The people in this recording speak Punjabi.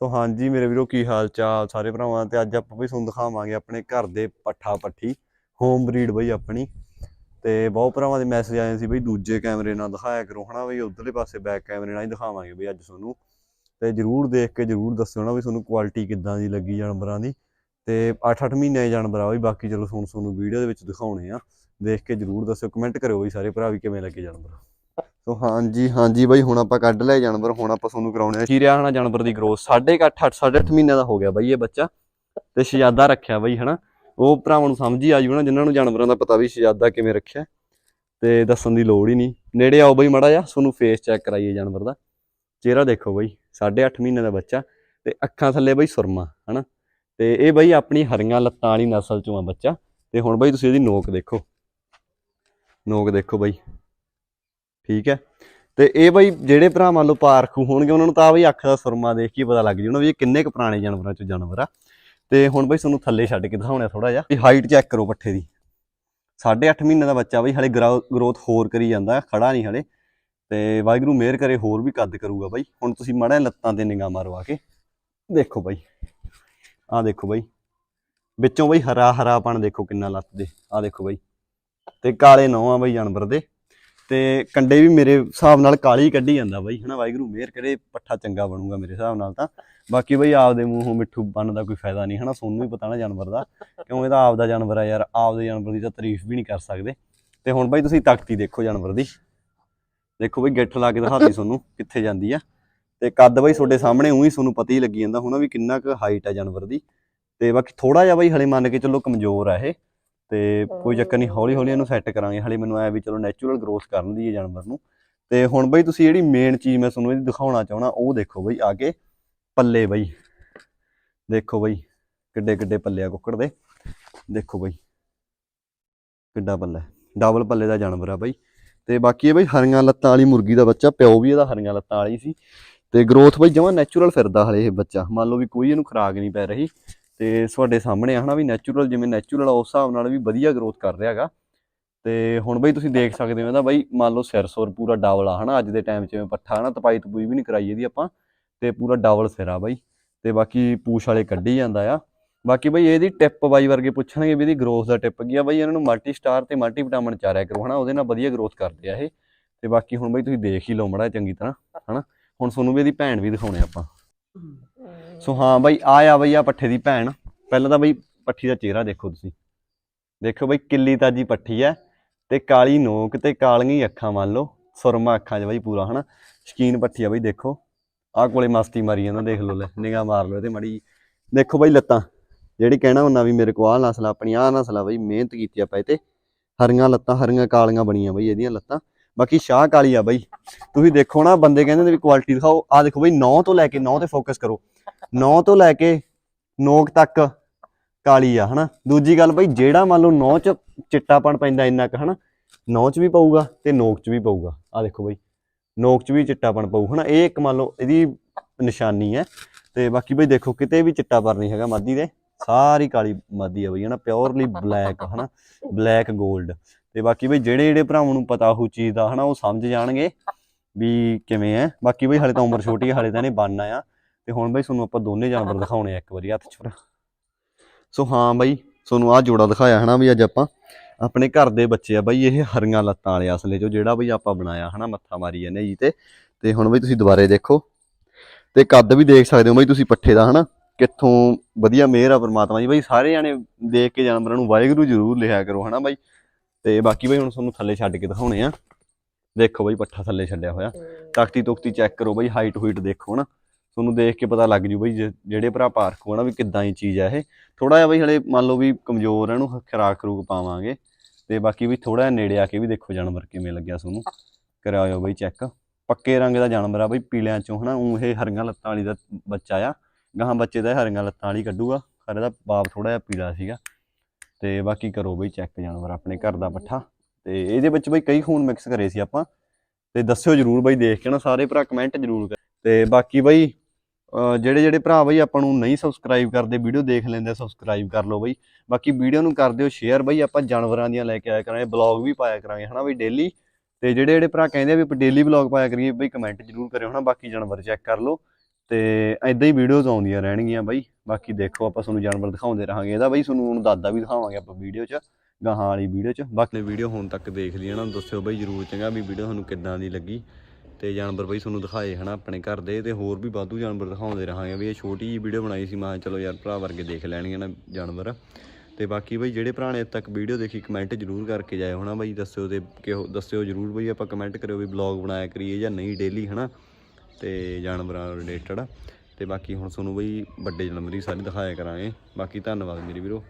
ਸੋ ਹਾਂਜੀ, ਮੇਰੇ ਵੀਰੋ, ਕੀ ਹਾਲ ਚਾਲ ਸਾਰੇ ਭਰਾਵਾਂ? ਤੇ ਅੱਜ ਆਪਾਂ ਵੀ ਤੁਹਾਨੂੰ ਦਿਖਾਵਾਂਗੇ ਆਪਣੇ ਘਰ ਦੇ ਪੱਠਾ ਪੱਠੀ ਹੋਮ ਬਰੀਡ ਬਈ ਆਪਣੀ। ਤੇ ਬਹੁਤ ਭਰਾਵਾਂ ਦੇ ਮੈਸੇਜ ਆਏ ਸੀ ਬਈ, ਦੂਜੇ ਕੈਮਰੇ ਨਾਲ ਦਿਖਾਇਆ ਕਰੋ, ਹਨਾ ਬਈ? ਉਧਰਲੇ ਪਾਸੇ ਬੈਕ ਕੈਮਰੇ ਨਾਲ ਹੀ ਦਿਖਾਵਾਂਗੇ ਬਈ ਅੱਜ ਤੁਹਾਨੂੰ। ਤੇ ਜਰੂਰ ਦੇਖ ਕੇ ਜਰੂਰ ਦੱਸਿਓ ਨਾ ਵੀ ਤੁਹਾਨੂੰ ਕੁਆਲਿਟੀ ਕਿੱਦਾਂ ਦੀ ਲੱਗੀ ਜਾਨਵਰਾਂ ਦੀ। ਤੇ 8-8 ਮਹੀਨੇ ਜਾਨਵਰ ਆ ਬਈ, ਬਾਕੀ ਚਲੋ ਹੁਣ ਤੁਹਾਨੂੰ ਵੀਡੀਓ ਦੇ ਵਿੱਚ ਦਿਖਾਉਣੇ ਆ। ਦੇਖ ਕੇ ਜਰੂਰ ਦੱਸਿਓ ਕਮੈਂਟ ਕਰਿਓ ਬਈ ਸਾਰੇ ਭਰਾ ਵੀ ਕਿਵੇਂ ਲੱਗੇ ਜਾਨਵਰ। ਸੋ ਹਾਂਜੀ ਹਾਂਜੀ ਬਾਈ, ਹੁਣ ਆਪਾਂ ਕੱਢ ਲਿਆ ਜਾਨਵਰ, ਹੁਣ ਆਪਾਂ ਤੁਹਾਨੂੰ ਕਰਾਉਣੇ ਆ ਖੀਰਿਆ ਹਨਾ, ਜਾਨਵਰ ਦੀ ਗਰੋਥ 8.5 8 8.5 ਮਹੀਨਿਆਂ ਦਾ ਹੋ ਗਿਆ ਬਾਈ ਇਹ ਬੱਚਾ ਤੇ ਸ਼ਹਿਜ਼ਾਦਾ ਰੱਖਿਆ ਬਾਈ ਹਨਾ। ਉਹ ਭਰਾਵਾਂ ਨੂੰ ਸਮਝ ਹੀ ਆ ਨਾ ਜਿਨ੍ਹਾਂ ਨੂੰ ਜਾਨਵਰਾਂ ਦਾ ਪਤਾ ਵੀ ਸ਼ਹਿਜ਼ਾਦਾ ਕਿਵੇਂ ਰੱਖਿਆ। ਤੇ ਦੱਸਣ ਦੀ ਲੋੜ ਹੀ ਨਹੀਂ। ਨੇੜੇ ਆਓ ਬਾਈ ਮੜਾ ਜਾ ਤੁਹਾਨੂੰ ਫੇਸ ਚੈੱਕ ਕਰਾਈਏ ਜਾਨਵਰ ਦਾ। ਚਿਹਰਾ ਦੇਖੋ ਬਾਈ 8.5 ਮਹੀਨੇ ਦਾ ਬੱਚਾ ਤੇ ਅੱਖਾਂ ਥੱਲੇ ਬਾਈ ਸੁਰਮਾ ਹਨਾ। ਤੇ ਇਹ ਬਾਈ ਆਪਣੀ ਹਰੀਆਂ ਲੱਤਾਂ ਵਾਲੀ ਨਸਲ ਚੋਂ ਆ ਬੱਚਾ। ਤੇ ਹੁਣ ਬਾਈ ਤੁਸੀਂ ਇਹਦੀ ਨੋਕ ਦੇਖੋ। ਨੋਕ ਦੇਖੋ ਬਾਈ। ਠੀਕ ਹੈ। ਤੇ ਇਹ ਬਾਈ ਜਿਹੜੇ ਭਰਾ ਮੰਨ ਲਓ ਪਾਰਖੂ ਹੋਣਗੇ, ਉਹਨਾਂ ਨੂੰ ਤਾਂ ਬਈ ਅੱਖ ਦਾ ਸੁਰਮਾ ਦੇਖ ਕੇ ਪਤਾ ਲੱਗ ਜੂਣਾ ਵੀ ਇਹ ਕਿੰਨੇ ਕੁ ਪੁਰਾਣੇ ਜਾਨਵਰਾਂ ਚੋਂ ਜਾਨਵਰ ਆ। ਤੇ ਹੁਣ ਬਈ ਤੁਹਾਨੂੰ ਥੱਲੇ ਛੱਡ ਕੇ ਦਿਖਾਉਣਾ ਥੋੜਾ ਜਿਹਾ। ਵੀ ਹਾਈਟ ਚੈੱਕ ਕਰੋ ਪੱਠੇ ਦੀ। 8.5 ਮਹੀਨੇ ਦਾ ਬੱਚਾ ਬਈ, ਹਲੇ ਗਰੋਥ ਹੋਰ ਕਰੀ ਜਾਂਦਾ ਖੜਾ ਨਹੀਂ ਹਲੇ। ਤੇ ਵਾਹਿਗੁਰੂ ਮਿਹਰ ਕਰੇ, ਹੋਰ ਵੀ ਕੱਦ ਕਰੂਗਾ ਬਾਈ। ਹੁਣ ਤੁਸੀਂ ਮਾੜਾ ਲੱਤਾਂ ਤੇ ਨਿਗਾਹ ਮਾਰਵਾ ਕੇ ਦੇਖੋ ਬਾਈ। ਆਹ ਦੇਖੋ ਬਾਈ। ਵਿੱਚੋਂ ਬਾਈ ਹਰਾ ਹਰਾਪਣ ਦੇਖੋ ਕਿੰਨਾ ਲੱਤ ਦੇ। ਆਹ ਦੇਖੋ ਬਾਈ। ਤੇ ਕਾਲੇ ਨੌਂ ਆ ਬਾਈ ਜਾਨਵਰ ਦੇ। ਤੇ ਕੰਡੇ ਵੀ ਮੇਰੇ ਹਿਸਾਬ ਨਾਲ ਕਾਲੀ ਕੱਢੀ ਜਾਂਦਾ ਬਾਈ, ਹਨਾ ਵਾਹਿਗੁਰੂ, ਮਿਹਰ ਕਰੇ, ਪੱਠਾ ਚੰਗਾ ਬਣੂਗਾ ਮੇਰੇ ਹਿਸਾਬ ਨਾਲ ਤਾਂ। ਬਾਕੀ ਬਈ ਆਪਦੇ ਮੂੰਹੋਂ ਮਿੱਠੂ ਬਣ ਦਾ ਕੋਈ ਫਾਇਦਾ ਨਹੀਂ, ਹਨਾ ਸੋਨੂੰ ਵੀ ਪਤਾ ਨਾ ਜਾਨਵਰ ਦਾ। ਕਿਉਂ ਇਹਦਾ ਆਪਦਾ ਜਾਨਵਰ ਆ ਯਾਰ, ਆਪਦੇ ਜਾਨਵਰ ਦੀ ਤਾਂ ਤਾਰੀਫ ਵੀ ਨਹੀਂ ਕਰ ਸਕਦੇ। ਤੇ ਹੁਣ ਬਾਈ ਤੁਸੀਂ ਤਾਕਤੀ ਦੇਖੋ ਜਾਨਵਰ ਦੀ। ਦੇਖੋ ਬਈ ਗਿੱਠ ਲਾ ਕੇ ਦਿਖਾਤੀ ਤੁਹਾਨੂੰ ਕਿੱਥੇ ਜਾਂਦੀ ਆ। ਤੇ ਕੱਦ ਬਾਈ ਤੁਹਾਡੇ ਸਾਹਮਣੇ ਉਹੀ ਤੁਹਾਨੂੰ ਪਤਾ ਹੀ ਲੱਗੀ ਜਾਂਦਾ ਹੁਣ ਵੀ ਕਿੰਨਾ ਕੁ ਹਾਈਟ ਆ ਜਾਨਵਰ ਦੀ। ਤੇ ਬਾਕੀ ਥੋੜਾ ਜਿਹਾ ਬਾਈ ਹਲੇ ਮੰਨ ਕੇ ਚੱਲੋ ਕਮਜ਼ੋਰ ਆ ਇਹ। ਤੇ ਕੋਈ ਚੱਕਰ ਨਹੀਂ ਹੌਲੀ ਹੌਲੀ ਇਹਨੂੰ ਸੈੱਟ ਕਰਾਂਗੇ। ਹਲੇ ਮੈਨੂੰ ਐ ਵੀ ਚਲੋ ਨੈਚੁਰਲ ਗਰੋਥ ਕਰਨ ਦੀ ਹੈ ਜਾਨਵਰ ਨੂੰ। ਤੇ ਹੁਣ ਬਈ ਤੁਸੀਂ ਜਿਹੜੀ ਮੇਨ ਚੀਜ਼ ਮੈਂ ਤੁਹਾਨੂੰ ਇਹਦੀ ਦਿਖਾਉਣਾ ਚਾਹਣਾ ਉਹ ਦੇਖੋ ਬਈ ਕੇ ਪੱਲੇ ਬਈ। ਦੇਖੋ ਬਈ ਕਿੱਡੇ ਕਿੱਡੇ ਪੱਲੇ ਆ ਕੁੱਕੜ ਦੇ। ਦੇਖੋ ਬਈ ਕਿੱਡਾ ਪੱਲਾ ਡਬਲ ਪੱਲੇ ਦਾ ਜਾਨਵਰ ਆ ਬਈ। ਤੇ ਬਾਕੀ ਇਹ ਬਈ ਹਰੀਆਂ ਲੱਤਾਂ ਵਾਲੀ ਮੁਰਗੀ ਦਾ ਬੱਚਾ, ਪਿਓ ਵੀ ਇਹਦਾ ਹਰੀਆਂ ਲੱਤਾਂ ਵਾਲੀ ਸੀ। ਤੇ ਗਰੋਥ ਬਈ ਜਮਾਂ ਨੈਚੁਰਲ ਫਿਰਦਾ ਹਲੇ ਇਹ ਬੱਚਾ। ਮੰਨ ਲਓ ਵੀ ਕੋਈ ਇਹਨੂੰ ਖਰਾਕ ਨਹੀਂ ਪੈ ਰਹੀ। ਤੇ ਤੁਹਾਡੇ ਸਾਹਮਣੇ ਆ ਹਨਾ ਵੀ ਨੈਚੁਰਲ ਜਿਵੇਂ ਨੈਚੁਰਲ ਆ, ਉਸ ਹਿਸਾਬ ਨਾਲ ਵੀ ਵਧੀਆ ਗਰੋਥ ਕਰ ਰਿਹਾ ਹੈਗਾ। ਤੇ ਹੁਣ ਬਈ ਤੁਸੀਂ ਦੇਖ ਸਕਦੇ ਹੋ ਇਹਦਾ ਬਈ, ਮੰਨ ਲਓ ਸਿਰ ਸੁਰ ਪੂਰਾ ਡਬਲ ਆ ਹਨਾ, ਅੱਜ ਦੇ ਟਾਈਮ 'ਚ ਜਿਵੇਂ ਪੱਠਾ ਹਨਾ, ਤਪਾਈ ਤਪੂਈ ਵੀ ਨਹੀਂ ਕਰਾਈ ਇਹਦੀ ਆਪਾਂ, ਤੇ ਪੂਰਾ ਡਬਲ ਸਿਰ ਆ ਬਈ। ਤੇ ਬਾਕੀ ਪੂਛ ਵਾਲੇ ਕੱਢੀ ਜਾਂਦਾ ਆ। ਬਾਕੀ ਬਈ ਇਹਦੀ ਟਿਪ ਬਾਈ ਵਰਗੇ ਪੁੱਛਣਗੇ ਵੀ ਇਹਦੀ ਗਰੋਥ ਦਾ ਟਿਪ ਕੀ ਆ। ਬਈ ਇਹਨਾਂ ਨੂੰ ਮਲਟੀ ਸਟਾਰ ਤੇ ਮਲਟੀ ਵਿਟਾਮਿਨ ਚਾਰਿਆ ਕਰੋ ਹਨਾ, ਉਹਦੇ ਨਾਲ ਵਧੀਆ ਗਰੋਥ ਕਰਦੇ ਆ ਇਹ। ਤੇ ਬਾਕੀ ਹੁਣ ਬਈ ਤੁਸੀਂ ਦੇਖ ਹੀ ਲਓ ਮੜਾ ਚੰਗੀ ਤਰ੍ਹਾਂ, ਹਨਾ। ਹੁਣ ਤੁਹਾਨੂੰ ਵੀ ਇਹਦੀ ਭੈਣ ਵੀ ਦਿਖਾਉਣੇ ਆਪਾਂ। ਸੋ ਹਾਂ ਬਾਈ, ਆ ਆ ਬਈ ਆ ਪੱਠੇ ਦੀ ਭੈਣ। ਪਹਿਲਾਂ ਤਾਂ ਬਈ ਪੱਠੀ ਦਾ ਚਿਹਰਾ ਦੇਖੋ ਤੁਸੀਂ। ਦੇਖੋ ਬਈ ਕਿੱਲੀ ਤਾਜੀ ਪੱਠੀ ਐ ਤੇ ਕਾਲੀ ਨੋਕ ਤੇ ਕਾਲੀਆਂ ਅੱਖਾਂ ਮੰਨ ਲਓ। ਸੁਰਮਾ ਅੱਖਾਂ 'ਚ ਬਈ ਪੂਰਾ, ਹਨਾ? ਸ਼ਕੀਨ ਪੱਠੀ ਆ ਬਈ, ਦੇਖੋ। ਆਹ ਕੋਲੇ ਮਸਤੀ ਮਾਰੀ ਜਾਂਦਾ, ਦੇਖ ਲਓ ਲੈ, ਨਿਗਾਹ ਮਾਰ ਲਓ ਤੇ ਮੜੀ ਦੇਖੋ ਬਈ ਲੱਤਾਂ, ਜਿਹੜੀ ਕਹਿਣਾ ਹੁੰਦਾ ਵੀ ਮੇਰੇ ਕੋਲ ਆਹ ਨਸਲ ਆਪਣੀ ਆਹ ਨਸਲ ਆ ਬਈ ਮਿਹਨਤ ਕੀਤੀ ਆਪਾਂ ਇਹ ਤੇ। ਹਰੀਆਂ ਲੱਤਾਂ, ਹਰੀਆਂ ਕਾਲੀਆਂ ਬਣੀਆਂ ਬਈ ਇਹਦੀਆਂ ਲੱਤਾਂ। ਬਾਕੀ ਸ਼ਾਹ ਕਾਲੀ ਆ ਬਈ। ਤੁਸੀਂ ਦੇਖੋ ਨਾ, ਬੰਦੇ ਕਹਿੰਦੇ ਨੇ ਵੀ ਕੁਆਲਿਟੀ ਦਿਖਾਓ। ਆਹ ਦੇਖੋ ਬਈ 9 ਤੋਂ ਲੈ ਕੇ 9 ਤੇ ਫੋਕਸ ਕਰੋ। 9 ਤੋਂ ਲੈ ਕੇ ਨੋਕ ਤੱਕ ਕਾਲੀ ਆ, ਹਨਾ? ਦੂਜੀ ਗੱਲ ਬਈ, ਜਿਹੜਾ ਮੰਨ ਲਓ ਨੌ ਚ ਚਿੱਟਾਪਣ ਪੈਂਦਾ ਇੰਨਾ ਕੁ, ਹਨਾ? ਨੌ ਚ ਵੀ ਪਊਗਾ ਤੇ ਨੋਕ ਚ ਵੀ ਪਊਗਾ। ਆ ਦੇਖੋ ਬਈ, ਨੋਕ ਚ ਵੀ ਚਿੱਟਾਪਣ ਪਊ, ਹਨਾ? ਇਹ ਇੱਕ ਮੰਨ ਲਓ ਇਹਦੀ ਨਿਸ਼ਾਨੀ ਹੈ ਤੇ ਬਾਕੀ ਬਈ ਦੇਖੋ, ਕਿਤੇ ਵੀ ਚਿੱਟਾਪਣ ਨਹੀਂ ਹੈਗਾ ਮਾਦੀ ਦੇ। ਸਾਰੀ ਕਾਲੀ ਮਾਦੀ ਆ ਬਈ, ਹਨਾ? ਪਿਓਰਲੀ ਬਲੈਕ ਹਨਾ? ਬਲੈਕ 골ਡ ਤੇ ਬਾਕੀ ਬਈ ਜਿਹੜੇ ਜਿਹੜੇ ਭਰਾਵਾਂ ਨੂੰ ਪਤਾ ਉਹ ਚੀਜ਼ ਦਾ, ਹਨਾ? ਉਹ ਸਮਝ ਜਾਣਗੇ ਵੀ ਕਿਵੇਂ ਹੈ। ਬਾਕੀ ਬਈ ਹਲੇ ਤਾਂ ਉਮਰ ਛੋਟੀ ਹੈ ਹਲੇ ਤਾਂ ਇਹਨੇ ਬਣਨਾ ਆ। ਤੇ ਹੁਣ ਬਈ ਤੁਹਾਨੂੰ ਆਪਾਂ ਦੋਨੇ ਜਾਨਵਰ ਦਿਖਾਉਣੇ ਆ ਇੱਕ ਵਾਰੀ ਹੱਥ ਫੜਾ ਸੋ ਹਾਂ ਬਾਈ ਤੁਹਾਨੂੰ ਆਹ ਜੋੜਾ ਦਿਖਾਇਆ ਹਨਾ ਵੀ ਅੱਜ ਆਪਾਂ ਆਪਣੇ ਘਰ ਦੇ ਬੱਚੇ ਆ ਬਾਈ ਇਹ ਹਰੀਆਂ ਲੱਤਾਂ ਵਾਲੇ ਅਸਲੇ ਚੋਂ ਜਿਹੜਾ ਬਈ ਆਪਾਂ ਬਣਾਇਆ ਹਨਾ ਮੱਥਾ ਮਾਰੀ ਜਾਂਦੇ ਜੀ ਤੇ। ਤੇ ਹੁਣ ਬਈ ਤੁਸੀਂ ਦੁਬਾਰੇ ਦੇਖੋ। ਤੇ ਕੱਦ ਵੀ ਦੇਖ ਸਕਦੇ ਹੋ ਬਈ ਤੁਸੀਂ ਪੱਠੇ ਦਾ ਹਨਾ ਕਿੱਥੋਂ ਵਧੀਆ ਮਿਹਰ ਆ ਪਰਮਾਤਮਾ ਦੀ ਬਈ ਸਾਰੇ ਜਾਣੇ ਦੇਖ ਕੇ ਜਾਨਵਰਾਂ ਨੂੰ ਵਾਹਿਗੁਰੂ ਜ਼ਰੂਰ ਲਿਖਿਆ ਕਰੋ ਹਨਾ ਬਾਈ। ਤੇ ਬਾਕੀ ਬਈ ਹੁਣ ਤੁਹਾਨੂੰ ਥੱਲੇ ਛੱਡ ਕੇ ਦਿਖਾਉਣੇ ਆ। ਦੇਖੋ ਬਈ ਪੱਠਾ ਥੱਲੇ ਛੱਡਿਆ ਹੋਇਆ। ਤਖਤੀ ਤੁਖਤੀ ਚੈੱਕ ਕਰੋ ਬਈ ਹਾਈਟ ਹੂਈਟ ਦੇਖੋ ਹਨਾ। ਤੁਹਾਨੂੰ ਦੇਖ ਕੇ ਪਤਾ ਲੱਗ ਜੂ ਬਈ ਜਿਹੜੇ ਭਰਾ ਪਾਰਖੂ ਆ ਨਾ ਵੀ ਕਿੱਦਾਂ ਦੀ ਚੀਜ਼ ਆ ਇਹ। ਥੋੜਾ ਜਿਹਾ ਬਈ ਹਲੇ ਮੰਨ ਲਓ ਵੀ ਕਮਜ਼ੋਰ ਆ ਇਹਨੂੰ ਖਰਾਕ ਖਰੂਕ ਪਾਵਾਂਗੇ। ਤੇ ਬਾਕੀ ਵੀ ਥੋੜਾ ਜਿਹਾ ਨੇੜੇ ਆ ਕੇ ਵੀ ਦੇਖੋ ਜਾਨਵਰ ਕਿਵੇਂ ਲੱਗਿਆ ਤੁਹਾਨੂੰ ਕਰਾਇਓ ਬਈ ਚੈੱਕ। ਪੱਕੇ ਰੰਗ ਦਾ ਜਾਨਵਰ ਆ ਬਈ, ਪੀਲਿਆਂ ਚੋਂ ਹਨਾ ਉਹ ਇਹ ਹਰੀਆਂ ਲੱਤਾਂ ਵਾਲੀ ਦਾ ਬੱਚਾ ਆ। ਗਾਹਾਂ ਬੱਚੇ ਦਾ ਇਹ ਹਰੀਆਂ ਲੱਤਾਂ ਵਾਲੀ ਕੱਢੂਗਾ। ਪਰ ਇਹਦਾ ਬਾਪ ਥੋੜਾ ਜਿਹਾ ਪੀਲਾ ਸੀਗਾ। ਤੇ ਬਾਕੀ ਕਰੋ ਬਈ ਚੈੱਕ ਜਾਨਵਰ, ਆਪਣੇ ਘਰ ਦਾ ਪੱਠਾ। ਤੇ ਇਹਦੇ ਵਿੱਚ ਬਈ ਕਈ ਖੂਨ ਮਿਕਸ ਕਰੇ ਸੀ ਆਪਾਂ। ਤੇ ਦੱਸਿਓ ਜਰੂਰ ਬਈ ਦੇਖ ਕੇ ਨਾ, ਸਾਰੇ ਭਰਾ ਕਮੈਂਟ ਜਰੂਰ ਕਰ। ਤੇ ਬਾਕੀ ਬਈ ਜਿਹੜੇ ਜਿਹੜੇ ਭਰਾ ਬਈ ਆਪਾਂ ਨੂੰ ਨਹੀਂ ਸਬਸਕ੍ਰਾਈਬ ਕਰਦੇ ਵੀਡੀਓ ਦੇਖ ਲੈਂਦੇ ਸਬਸਕ੍ਰਾਈਬ ਕਰ ਲਓ ਬਈ। ਬਾਕੀ ਵੀਡੀਓ ਨੂੰ ਕਰ ਦਿਓ ਸ਼ੇਅਰ ਬਈ, ਆਪਾਂ ਜਾਨਵਰਾਂ ਦੀਆਂ ਲੈ ਕੇ ਆਇਆ ਕਰਾਂਗੇ ਬਲੌਗ ਵੀ ਪਾਇਆ ਕਰਾਂਗੇ, ਹਨਾ ਬਈ ਡੇਲੀ ਤੇ ਜਿਹੜੇ ਜਿਹੜੇ ਭਰਾ ਕਹਿੰਦੇ ਆ ਵੀ ਆਪਾਂ ਡੇਲੀ ਬਲੌਗ ਪਾਇਆ ਕਰੀਏ, ਬਈ ਕਮੈਂਟ ਜਰੂਰ ਕਰਿਓ, ਹਨਾ? ਬਾਕੀ ਜਾਨਵਰ ਚੈੱਕ ਕਰ ਲਓ। ਤੇ ਐਦਾਂ ਹੀ ਵੀਡੀਓਜ਼ ਆਉਂਦੀਆਂ ਰਹਿਣਗੀਆਂ ਬਾਈ। ਬਾਕੀ ਦੇਖੋ, ਆਪਾਂ ਤੁਹਾਨੂੰ ਜਾਨਵਰ ਦਿਖਾਉਂਦੇ ਰਹਾਂਗੇ ਇਹਦਾ ਬਾਈ, ਤੁਹਾਨੂੰ ਹੁਣ ਦਾਦਾ ਵੀ ਦਿਖਾਵਾਂਗੇ ਆਪਾਂ ਵੀਡੀਓ 'ਚ, ਗਾਹਾਂ ਵਾਲੀ ਵੀਡੀਓ 'ਚ। ਬਾਕੀ ਵੀਡੀਓ ਹੁਣ ਤੱਕ ਦੇਖ ਲਈ ਨਾ ਦੱਸਿਓ ਬਾਈ ਜਰੂਰ ਚੰਗਾ ਵੀ ਵੀਡੀਓ ਤੁਹਾਨੂੰ ਕਿੱਦਾਂ ਦੀ ਲੱਗੀ। ਤੇ ਜਾਨਵਰ ਬਈ ਤੁਹਾਨੂੰ ਦਿਖਾਏ ਹਨਾ ਆਪਣੇ ਘਰ ਦੇ ਤੇ ਹੋਰ ਵੀ ਵਾਧੂ ਜਾਨਵਰ ਦਿਖਾਉਂਦੇ ਰਹਾਂਗੇ ਵੀ ਇਹ ਛੋਟੀ ਜੀ ਵੀਡੀਓ ਬਣਾਈ ਸੀ, ਮੈਂ ਚਲੋ ਯਾਰ ਭਰਾ ਵਰਗੇ ਦੇਖ ਲੈਣਗੇ ਨਾ ਜਾਨਵਰ। ਤੇ ਬਾਕੀ ਬਈ ਜਿਹੜੇ ਭਰਾ ਨੇ ਤੱਕ ਵੀਡੀਓ ਦੇਖੀ ਕਮੈਂਟ ਜਰੂਰ ਕਰਕੇ ਜਾਇਓ ਹਨਾ ਬਈ, ਦੱਸਿਓ ਤੇ ਕਿਹੋ, ਦੱਸਿਓ ਜਰੂਰ ਬਈ ਆਪਾਂ ਕਮੈਂਟ ਕਰਿਓ ਵੀ ਬਲੌਗ ਬਣਾਇਆ ਕਰੀਏ ਜਾਂ ਨਹੀਂ ਡੇਲੀ ਹਨਾ ਤੇ ਜਾਨਵਰਾਂ ਰਿਲੇਟਡ ਤੇ ਬਾਕੀ ਹੁਣ ਤੁਹਾਨੂੰ ਬਈ ਵੱਡੇ ਜਾਨਵਰ ਹੀ ਸਾਰੇ ਦਿਖਾਇਆ ਕਰਾਂਗੇ। ਬਾਕੀ ਧੰਨਵਾਦ ਮੇਰੇ ਵੀਰੋ।